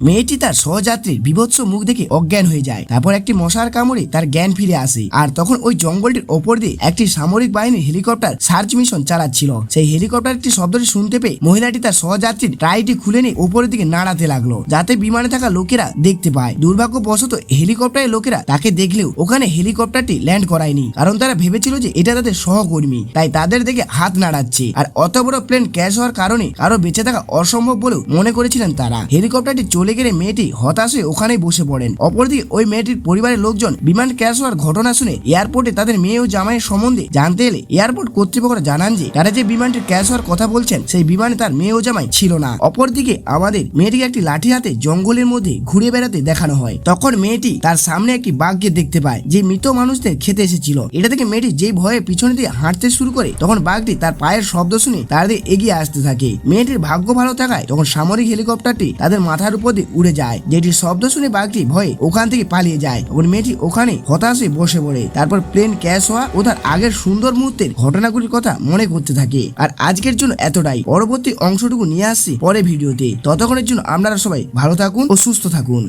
মেয়েটি তার সহযাত্রীর বিভৎস মুখ দেখে অজ্ঞান হয়ে যায়। তারপর একটি মশার কামড়ে তার জ্ঞান ফিরে আসে। আর তখন ওই জঙ্গলটির ওপর দিয়ে একটি সামরিক বাহিনীর হেলিকপ্টার সার্চ মিশন চালাচ্ছিল। সেই হেলিকপ্টার হেলিকপ্টারটি শব্দটি শুনতে পেয়ে মহিলাটি তার সহযাত্রীর টাইটি খুলে নিয়ে উপরের দিকে নাড়াতে লাগল, যাতে বিমানে থাকা লোকেরা দেখতে পায়। দুর্ভাগ্যবশত হেলিকপ্টারের লোকেরা তাকে দেখলেও ওখানে হেলিকপ্টারটি ল্যান্ড করায়নি, কারণ তারা ভেবেছিল যে এটা তাদের সহকর্মী, তাই তাদের দেখে হাত নাড়াচ্ছে। আর অত বড় প্লেন ক্র্যাশ হওয়ার কারণে কারও বেঁচে থাকা অসম্ভব বলেও মনে করেছিলেন তারা। হেলিকপ্টারটি চলে গেলে মেয়েটি হতাশে ওখানেই বসে পড়েন। অপরদিকে ওই মেয়েটির পরিবারের লোকজন বিমান ক্র্যাশ হওয়ার ঘটনা শুনে এয়ারপোর্টে তাদের মেয়ে ও জামাইয়ের সম্বন্ধে জানতে এলে এয়ারপোর্ট কর্তৃপক্ষরা জানান যে, তারা যে বিমানটির ক্র্যাশ হওয়ার কথা বলছেন, সেই বিমানে তার মেয়ে ও জামাই ছিল না। অপরদিকে আমাদের মেয়েটিকে একটি লাঠি হাতে জঙ্গলের মধ্যে ঘুরে বেড়াতে দেখানো হয়। তখন মেয়েটি তার সামনে একটি বাঘকে দেখতে পায়, যে মৃত মানুষদের খেতে এসেছিল। এটা থেকে মেয়েটি যেই ভয়ে পিছনে দিয়ে হাঁটতে শুরু করে, তখন বাঘটি তার পায়ের শব্দ শুনে তার দিকে এগিয়ে আসতে থাকে। মেয়েটির ভাগ্য ভালো থাকায় তখন সামরিক হেলিকপ্টারটি তাদের মাথার উপর দিয়ে উড়ে যায়। যেটির শব্দ শুনে বাঘটি ভয়ে ওখান থেকে পালিয়ে যায় তখন মেয়েটি ওখানে হতাশে বসে পড়ে। তারপর প্লেন ক্যাশ হওয়া ও তার আগের সুন্দর মুহূর্তের ঘটনাগুলির কথা মনে করতে থাকে। আর আজকের জন্য এতটাই। পরবর্তী অংশটুকু নিয়ে আসছি পরে ভিডিওতে। ততক্ষণের জন্য আপনারা সবাই ভালো থাকুন ও সুস্থ থাকুন।